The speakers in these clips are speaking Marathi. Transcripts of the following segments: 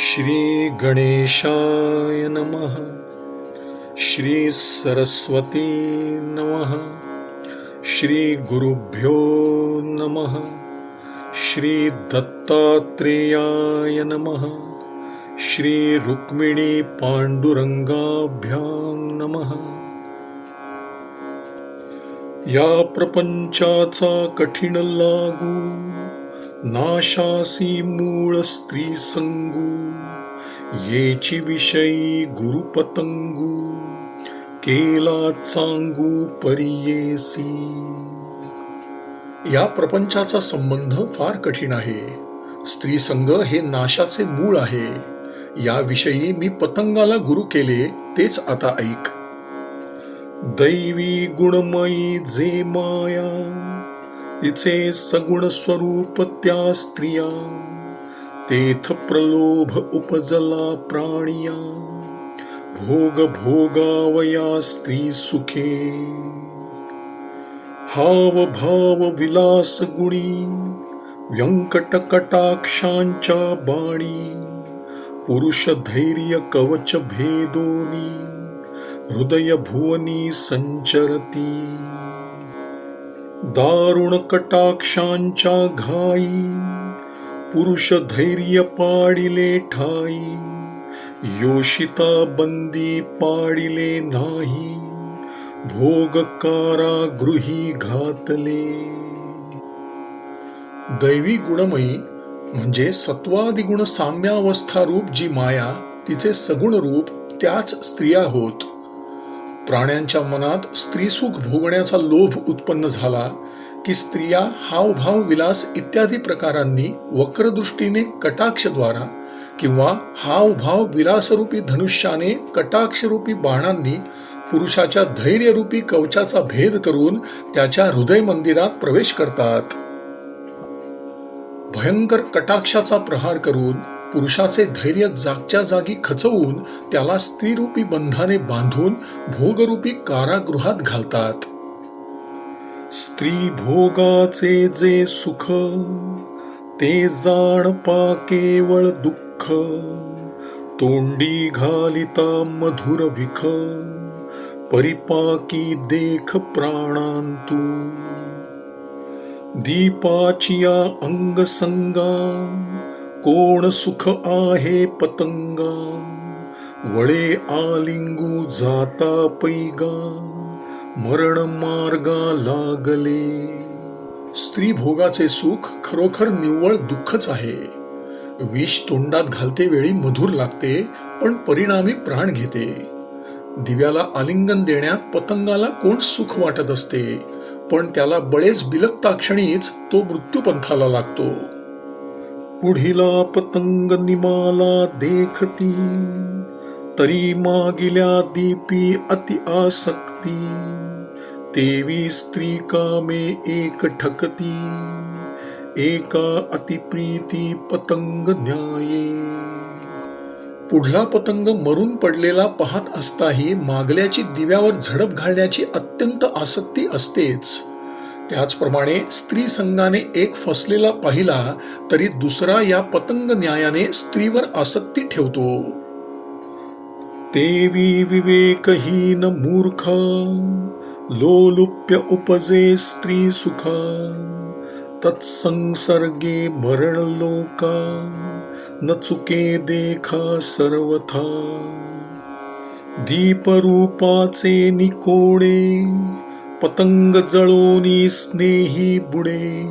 श्री गणेशाय नमः श्री सरस्वती नमः श्री गुरुभ्यो नमः श्री दत्तात्रेयाय नमः श्री रुक्मिणी पांडुरंगाभ्याम नमः। या प्रपंचाचा कठीण लागू नाशासी मूळ स्त्री संगू येची विषयी गुरुपतंगू केला चांगू परियेसी. या प्रपंचाचा संबंध फार कठीण आहे. स्त्री संघ हे नाशाचे मूळ आहे. याविषयी मी पतंगाला गुरु केले तेच आता ऐक. दैवी गुणमयी जे माया तिचे सगुण स्वरूप त्या स्त्रिया. तेथ प्रलोभ उपजला प्राणिया. भोग भोगावया स्त्री सुखे. हाव भाव विलास गुणी व्यंकट कटाक्षांच्या बाणी. पुरुष धैर्य कवच भेदोनी हृदय भुवनी संचरती. दारुण कटाक्षांच्या घाई पुरुष धैर्य पाडिले ठाई योषिता बंदी पाडिले नाही भोग कारागृही घातले. दैवी गुणमयी म्हणजे सत्वादी गुण साम्यावस्था रूप जी माया तिचे सगुण रूप त्याच स्त्रिया होत. प्राण्यांच्या मनात स्त्रीसुख भोगण्याचा लोभ उत्पन्न झाला की स्त्रिया हावभाव विलास इत्यादी प्रकारांनी वक्रदृष्टीने कटाक्षद्वारा किंवा हावभाव विलासरूपी धनुष्याने कटाक्षरूपी बाणांनी पुरुषाच्या धैर्यरूपी कवचाचा भेद करून त्याच्या हृदय मंदिरात प्रवेश करतात. भयंकर कटाक्षाचा प्रहार करून पुरुषाचे धैर्य जागच्या जागी खचवून त्याला स्त्रीरूपी बंधाने बांधून भोगरूपी कारागृहात घालतात. स्त्री भोगाचे जे सुख ते जाणपा केवळ दुःख. तोंडी घालिता मधुर विख परिपाकी देख प्राणांतू. दीपाचिया अंगसंगा कोण सुख आहे पतंगा? वळे आलिंगू जाता पैगा. मरण मार्गा लागले. स्त्री भोगाचे सुख खरोखर निव्वळ दुःखच आहे. विष तोंडात घालते वेळी मधुर लागते पण परिणामी प्राण घेते. दिव्याला आलिंगन देण्यात पतंगाला कोण सुख वाटत असते? पण त्याला बळेच बिलकता क्षणीच तो मृत्यूपंथाला लागतो. पुढिला पतंग निमाला देखती तरी मागिल्या दीपी अति आसक्ती. तेवी स्त्री कामे एक ठकती एका अतिप्रीती पतंग न्याये. पुढला पतंग मरून पडलेला पाहत असताही मागल्याची दिव्यावर झडप घालण्याची अत्यंत आसक्ती असतेच. त्याचप्रमाणे स्त्री संघाने एक फसलेला पाहिला तरी दुसरा या पतंग न्यायाने स्त्रीवर आसक्ती ठेवतो. तेवी विवेकहीन मूर्ख लोलुप्य उपजे स्त्री सुखा तत्संसर्गे मरण लोका न चुके देखा सर्वथा. दीपरूपाचे निकोडे पतंग जळोनी स्नेही बुडे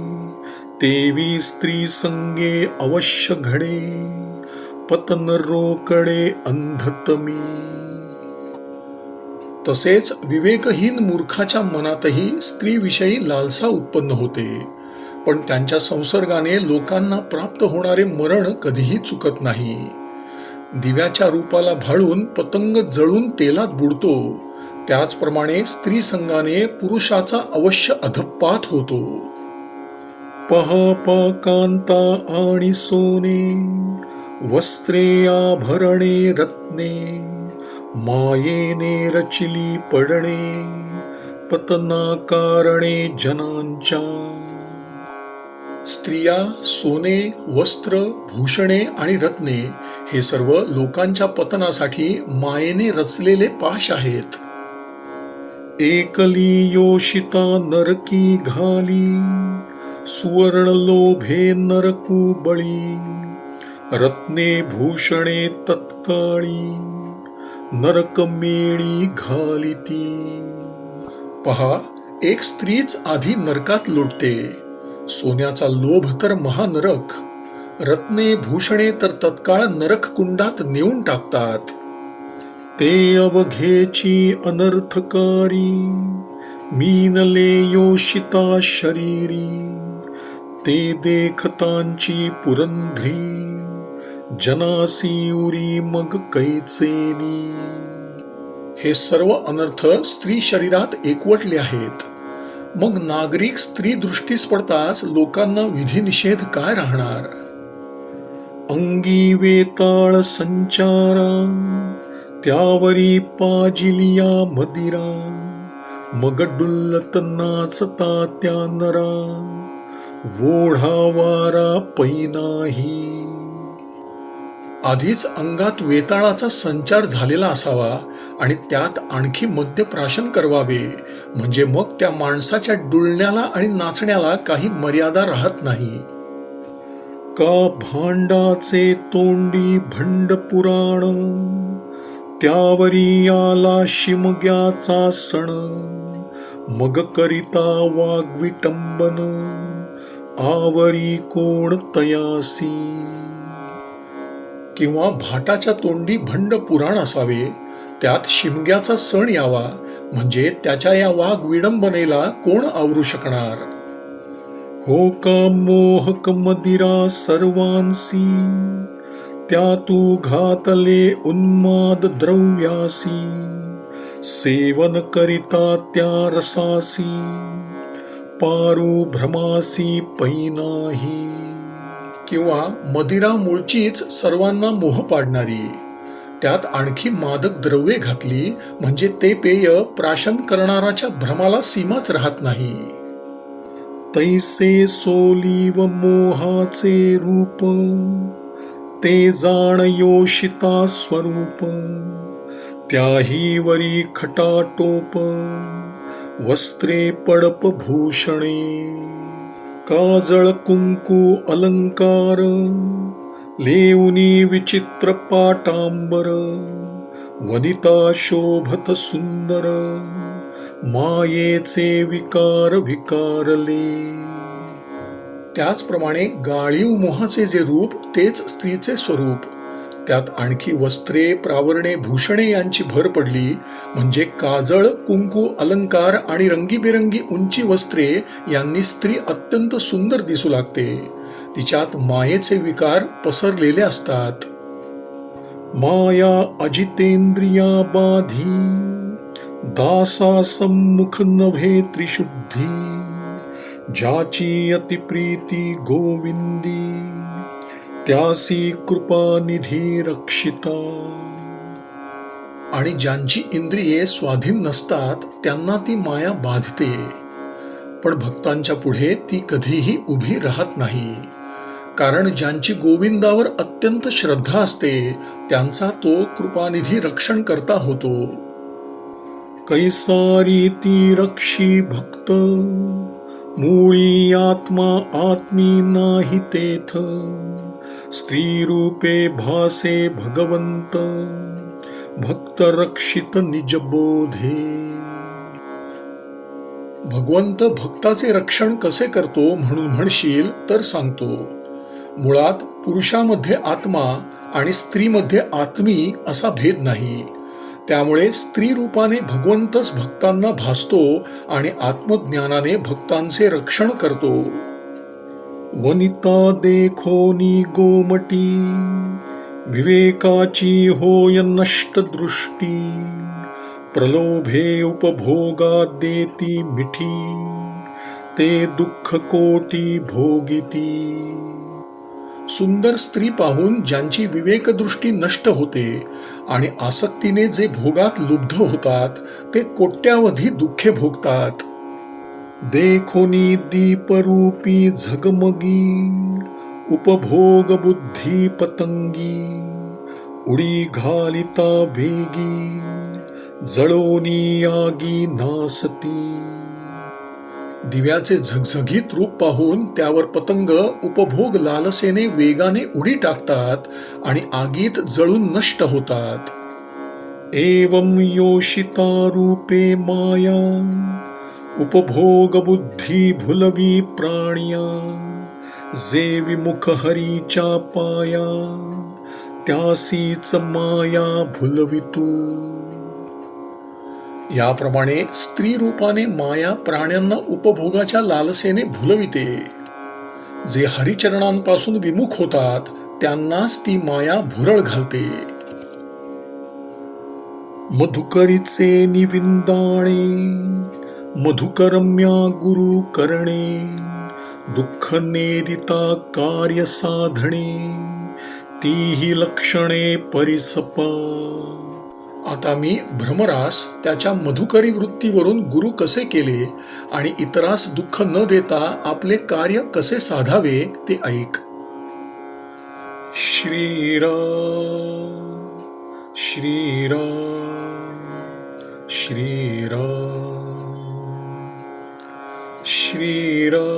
तेवी स्त्री संगे अवश्य घडे पतन रोकडे अंधतमी तसेच विवेकहीन मूर्खाच्या मनातही स्त्रीविषयी लालसा उत्पन्न होते पण त्यांच्या संसर्गाने लोकांना प्राप्त होणारे मरण कधीही चुकत नाही. दिव्याच्या रूपाला भाळून पतंग जळून तेलात बुडतो त्याचप्रमाणे स्त्री संघाने पुरुषाचा अवश्य अधपात होतो. पहा कांता आणि सोने वस्त्रे आभरणे रत्ने मायेने रचिली पडणे पतना कारणे जनांच्या. स्त्रिया सोने वस्त्र भूषणे आणि रत्ने हे सर्व लोकांच्या पतनासाठी मायेने रचलेले पाश आहेत. एकली योषिता नरकी घाली सुवर्ण लोभे नरकू बळी रत्ने भूषणे तत्काळी नरक मेळी घालिती पहा एक स्त्रीच आधी नरकात लुटते सोन्याचा लोभ तर महानरक रत्ने भूषणे तर तत्काळ नरक कुंडात नेऊन टाकतात. ते अवघेची अनर्थकारी मीनले योषिता शरीरी ते देखतांची पुरंध्री जनासी उरी मग कैचेनी. हे सर्व अनर्थ स्त्री शरीरात एकवटले आहेत. मग नागरिक स्त्री दृष्टीस पडताच लोकांना विधिनिषेध काय राहणार? अंगी वेताळ संचारा त्यावरी पाजिलिया मदिरा मग डुल्लत नाचता त्या नरा वोढा वारा पैनाही. आधीच अंगात वेताळाचा संचार झालेला असावा आणि त्यात आणखी मद्यप्राशन करवावे म्हणजे मग त्या माणसाच्या डुलण्याला आणि नाचण्याला काही मर्यादा राहत नाही. का भांडाचे तोंडी भंड पुराण त्यावरी आला शिमग्याचा सण. मग करिता वाग्विटंबन आवरी कोण तयासी. किंवा भाटाच्या तोंडी भंड पुराण असावे त्यात शिमग्याचा सण यावा म्हणजे त्याच्या या वाघ विडंबनेला कोण आवरू शकणार? हो का मोहक मदिरा सर्वांसी? त्या तू घातले उन्माद द्रव्यासी सेवन करिता त्या रसासी पारू भ्रमासी पैनाही. किंवा मदिरा मूळचीच सर्वांना मोह पाडणारी त्यात आणखी मादक द्रव्ये घातली म्हणजे ते पेय प्राशन करणाराच्या भ्रमाला सीमाच राहत नाही. तैसे सोली व मोहाचे रूप ते जाण योषिता स्वरूप त्याही वरी खटाटोप वस्त्रे पडप भूषणे काजळ कुंकू अलंकार लेऊनी विचित्र पाटांबर वनिता शोभत सुंदर मायेचे विकार विकारले. त्याचप्रमाणे गाळीव मोहाचे जे रूप तेच स्त्रीचे स्वरूप. त्यात आणखी वस्त्रे प्रावरणे भूषणे यांची भर पडली म्हणजे काजळ कुंकू अलंकार आणि रंगीबेरंगी उंची वस्त्रे यांनी स्त्री अत्यंत सुंदर दिसू लागते. तिच्यात मायेचे विकार पसरलेले असतात. माया अजितेंद्रिया बाधी दासा सम्मुख नव्हे त्रिशुद्धी. ज्याची अतिप्रीती गोविंदी त्यासी कृपानिधी रक्षिता. आणि ज्यांची इंद्रिये स्वाधीन नसतात त्यांना ती माया बाधते. पण भक्तांच्या पुढे ती कधीही उभी राहत नाही. कारण ज्यांची गोविंदावर अत्यंत श्रद्धा असते त्यांचा तो कृपानिधी रक्षण करता होतो. कैसारी ती रक्षी भक्त. मुळी आत्मा आत्मी नाही तेथ. स्त्री रूपे भासे भगवंत भक्त रक्षित निजबोधे भगवंत भक्ताचे रक्षण कसे करतो म्हणून म्हणशील तर सांगतो. मुळात पुरुषामध्ये आत्मा आणि स्त्रीमध्ये आत्मी असा भेद नाही. त्यामुळे स्त्री रूपाने भगवंतच भक्तांना भासतो आणि आत्मज्ञानाने भक्तांचे रक्षण करतो. वनिता देखोनी गोमटी विवेकाची होय नष्ट दृष्टी प्रलोभे उपभोगा देती मिठी ते दुःख कोटी भोगिती. सुंदर स्त्री पाहून ज्यांची विवेकदृष्टी नष्ट होते आणि आसक्तीने जे भोगात लुब्ध होतात ते कोट्यावधी दुःखे भोगतात. देखोनी दीपरूपी झगमगी उपभोग बुद्धी पतंगी उडी घालिता भेगी जळोनी आगी नासती. दिव्याचे झगझगीत रूप पाहून त्यावर पतंग उपभोग लालसेने वेगाने उडी टाकतात आणि आगीत जळून नष्ट होतात. एवं योषिता रूपे माया उपभोग बुद्धी भुलवी प्राण्या जे विमुख हरीच्या पाया त्यासीच माया भुलवितू याप्रमाणे स्त्री रूपाने माया प्राण्यांना उपभोगाच्या लालसेने भुलविते. जे हरिचरणांपासून विमुख होतात त्यांनाच ती माया भुरळ घालते. मधुकरीचे निविंदाणे मधुकरम्या गुरु करणे दुःख नेदिता कार्य साधणे तीही लक्षणे परिसपा आता मी भ्रमरास त्याच्या मधुकरी वृत्तीवरून गुरु कसे केले आणि इतरास दुःख न देता आपले कार्य कसे साधावे ते ऐक. श्रीराम श्रीराम श्रीराम श्रीराम.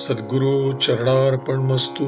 सद्गुरु चरणार्पण मस्तू